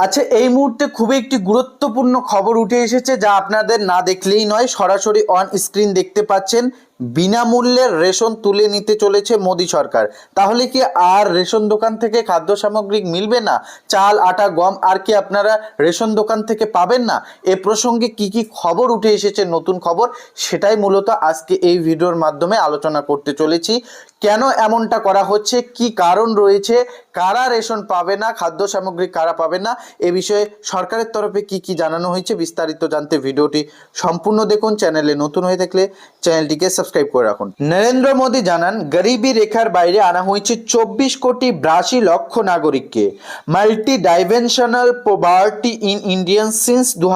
আচ্ছা এই মুহূর্তে খুবই একটি গুরুত্বপূর্ণ খবর উঠে এসেছে যা আপনাদের না দেখলেই নয়, সরাসরি অন স্ক্রিন দেখতে পাচ্ছেন। বিনামূল্যের রেশন তুলে নিতে চলেছে মোদী সরকার। তাহলে কি আর রেশন দোকান থেকে খাদ্য সামগ্রী মিলবে না? চাল, আটা, গম, আর কি আপনারা রেশন দোকান থেকে পাবেন না? এ প্রসঙ্গে কি কি খবর উঠে এসেছে, নতুন খবর? সেটাই মূলত আজকে এই ভিডিওর মাধ্যমে আলোচনা করতে চলেছি। কেন এমনটা করা হচ্ছে? কি কারণ রয়েছে? কারা রেশন পাবে না? খাদ্য সামগ্রী কারা পাবে না? এ বিষয়ে সরকারের তরফে কি কি জানানো হয়েছে বিস্তারিত জানতে ভিডিওটি সম্পূর্ণ দেখুন। চ্যানেলে নতুন হয়ে থাকলে চ্যানেলটিকে সাবস্ক্রাইব করে রাখুন। নরেন্দ্র মোদী জানান, গরিবী রেখার বাইরে আনা হয়েছে চব্বিশ কোটি বিরাশি লক্ষ নাগরিককে। Multidimensional poverty in Indian since দু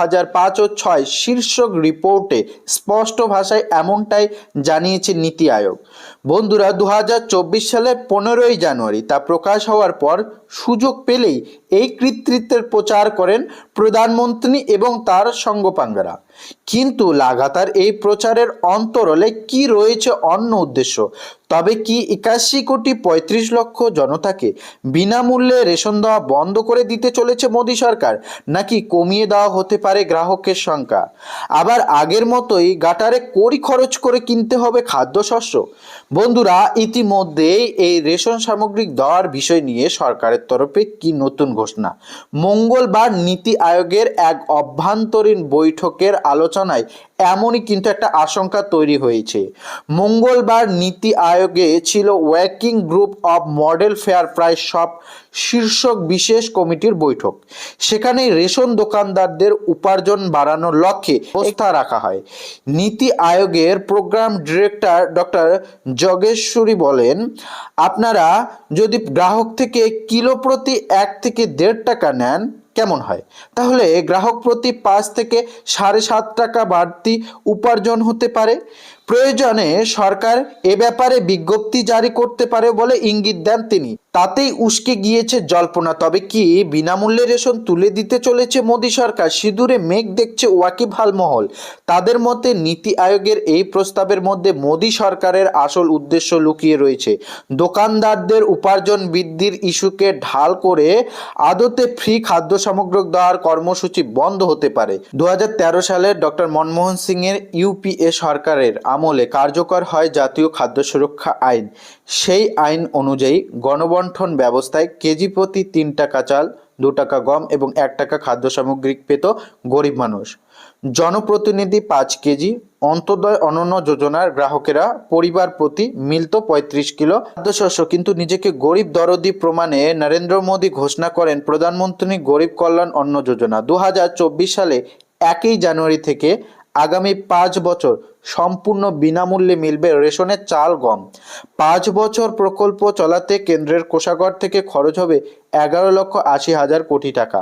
ও ছয় শীর্ষক রিপোর্টে স্পষ্ট ভাষায় এমনটাই জানিয়েছে নীতি আয়োগ। বন্ধুরা দু সালের পনেরোই জানুয়ারি তা প্রকাশ হওয়ার পর সুযোগ পেলেই এই কৃতিত্বের প্রচার করেন প্রধানমন্ত্রী এবং তার সঙ্গপাঙ্গারা। কিন্তু লাগাতার এই প্রচারের অন্তরলে কি রয়েছে অন্য উদ্দেশ্য? তবে কি একাশি কোটি পঁয়ত্রিশ লক্ষ জনতাকে বিনামূল্যে রেশন দেওয়া বন্ধ করে দিতে চলেছে মোদী সরকার? নাকি কমিয়ে দেওয়া হতে পারে গ্রাহকের সংখ্যা? আবার আগের মতোই গাটারে কড়ি খরচ করে কিনতে হবে খাদ্যশস্য। বন্ধুরা, ইতিমধ্যেই এই রেশন সামগ্রিক দেওয়ার বিষয় নিয়ে সরকারের তরফে কি নতুন ঘোষণা? মঙ্গলবার নীতি আয়োগের এক অভ্যন্তরীণ বৈঠকের আলোচনায় এমনই কিন্তু একটা আশঙ্কা তৈরি হয়েছে। মঙ্গলবার নীতি আয়োগে ছিল working group of model fair price shop শীর্ষক বিশেষ কমিটির বৈঠক। সেখানে রেশন দোকানদারদের উপার্জন বাড়ানোর লক্ষ্যে প্রস্তাব রাখা হয়। নীতি আয়োগের প্রোগ্রাম ডিরেক্টর ডক্টর যোগেশ্বরী বলেন, আপনারা যদি গ্রাহক থেকে কিলো প্রতি এক থেকে দেড় টাকা নেন কেমন হয়? তাহলে গ্রাহক প্রতি পাঁচ থেকে সাড়ে সাত টাকা বাড়তি উপার্জন হতে পারে। প্রয়োজনে সরকার এ ব্যাপারে বিজ্ঞপ্তি জারি করতে পারে বলে ইঙ্গিত দেন তিনি। তাতেই উস্কে গিয়েছে জল্পনা। তবে কি বিনামূল্যে রেশন তুলে দিতে চলেছে মোদী সরকার? সিঁদুরে মেঘ দেখছে ওয়াকিবহাল মহল তাদের মতে, নীতি আয়োগের এই প্রস্তাবের মধ্যে মোদী সরকারের আসল উদ্দেশ্য লুকিয়ে রয়েছে। দোকানদারদের উপার্জন বৃদ্ধির ইস্যুকে ঢাল করে আদতে ফ্রি খাদ্য সামগ্রী দেওয়ার কর্মসূচি বন্ধ হতে পারে। দু হাজার তেরো সালে ডক্টর মনমোহন সিং এর ইউপিএ সরকারের আমলে কার্যকর হয় জাতীয় খাদ্য সুরক্ষা আইন। সেই আইন অনুযায়ী গণবন্টন ব্যবস্থায় কেজি প্রতি তিন টাকা চাল, দু টাকা গম এবং এক টাকা খাদ্য সামগ্রী পেত গরিব মানুষ। জনপ্রতিনিধি পাঁচ কেজি অন্তর্দয় অনন্য যোজনার গ্রাহকেরা পরিবার প্রতি মিলত পঁয়ত্রিশ কিলো খাদ্যশস্য কিন্তু নিজেকে গরিব দরদি প্রমাণে নরেন্দ্র মোদী ঘোষণা করেন প্রধানমন্ত্রী গরিব কল্যাণ অন্ন যোজনা। দু হাজার চব্বিশ সালে একই জানুয়ারি থেকে আগামী পাঁচ বছর সম্পূর্ণ বিনামূল্যে মিলবে রেশনের চাল গম। পাঁচ বছর প্রকল্প চলাতে কেন্দ্রের কোষাগার থেকে খরচ হবে এগারো লক্ষ আশি হাজার কোটি টাকা।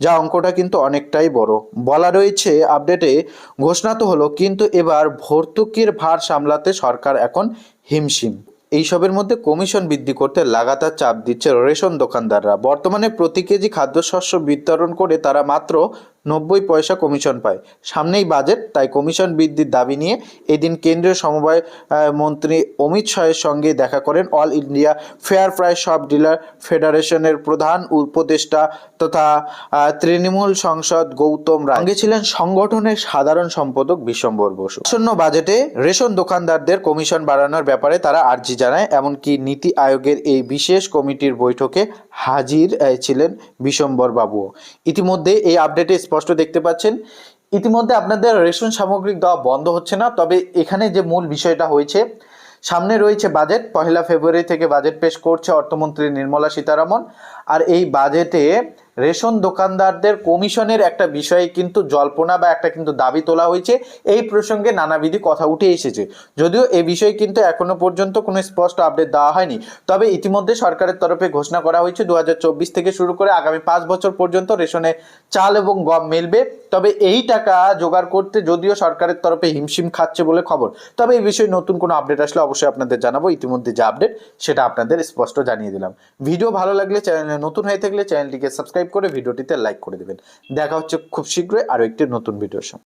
যা অঙ্কটা কিন্তু অনেকটাই বড়। বলা রয়েছে, আপডেটে ঘোষণা তো হলো, কিন্তু এবার ভর্তুকির ভার সামলাতে সরকার এখন হিমশিম। এইসবের মধ্যে কমিশন বৃদ্ধি করতে লাগাতার চাপ দিচ্ছে রেশন দোকানদাররা। বর্তমানে প্রতি কেজি খাদ্যশস্য বিতরণ করে তারা মাত্র নব্বই পয়সা কমিশন পায়। সামনেই বাজেট, তাই কমিশন বৃদ্ধির দাবি নিয়ে এদিন কেন্দ্রীয় সমবায় মন্ত্রী অমিত শাহের সঙ্গে দেখা করেন all India fair price shop dealer ফেডারেশনের প্রধান উপদেষ্টা তথা তৃণমূল সংসদ গৌতম রায়। সঙ্গে ছিলেন সংগঠনের সাধারণ সম্পাদক বিশ্বম্বর বসু। আসন্ন বাজেটে রেশন দোকানদারদের কমিশন বাড়ানোর ব্যাপারে তারা আর্জি জানায়, এমনকি নীতি আয়োগের এই বিশেষ কমিটির বৈঠকে হাজির ছিলেন বিশ্বম্বর বাবুও ইতিমধ্যে এই আপডেটে স্পষ্ট দেখতে পাচ্ছেন। ইতিমধ্যে আপনাদের রেশন সামগ্রিক দেওয়া বন্ধ হচ্ছে না, তবে এখানে যে মূল বিষয়টা হয়েছে, সামনে রয়েছে বাজেট পহেলা ফেব্রুয়ারি থেকে বাজেট পেশ করছে অর্থমন্ত্রী নির্মলা সীতারামন। আর এই বাজেটে রেশন দোকানদারদের কমিশনের একটা বিষয়ে কিন্তু জল্পনা বা একটা কিন্তু দাবি তোলা হয়েছে। এই প্রসঙ্গে নানাবিধি কথা উঠে এসেছে। যদিও এই বিষয়ে কিন্তু এখনও পর্যন্ত কোনো স্পষ্ট আপডেট দেওয়া হয়নি। তবে ইতিমধ্যে সরকারের তরফে ঘোষণা করা হয়েছে দু হাজার চব্বিশ থেকে শুরু করে আগামী পাঁচ বছর পর্যন্ত রেশনে চাল এবং গম মিলবে। তবে এই টাকা জোগাড় করতে যদিও সরকারের তরফে হিমশিম খাচ্ছে বলে খবর। তবে এই বিষয়ে নতুন কোনো আপডেট আসলে অবশ্যই আপনাদের জানাব। ইতিমধ্যে যে আপডেট, সেটা আপনাদের স্পষ্ট জানিয়ে দিলাম। ভিডিও ভালো লাগলে চ্যানেলে নতুন হয়ে থাকলে চ্যানেলটিকে সাবস্ক্রাইব করে ভিডিওটিতে লাইক করে দেবেন। দেখা হচ্ছে খুব শীঘ্রই আরও একটি নতুন ভিডিওর সঙ্গে।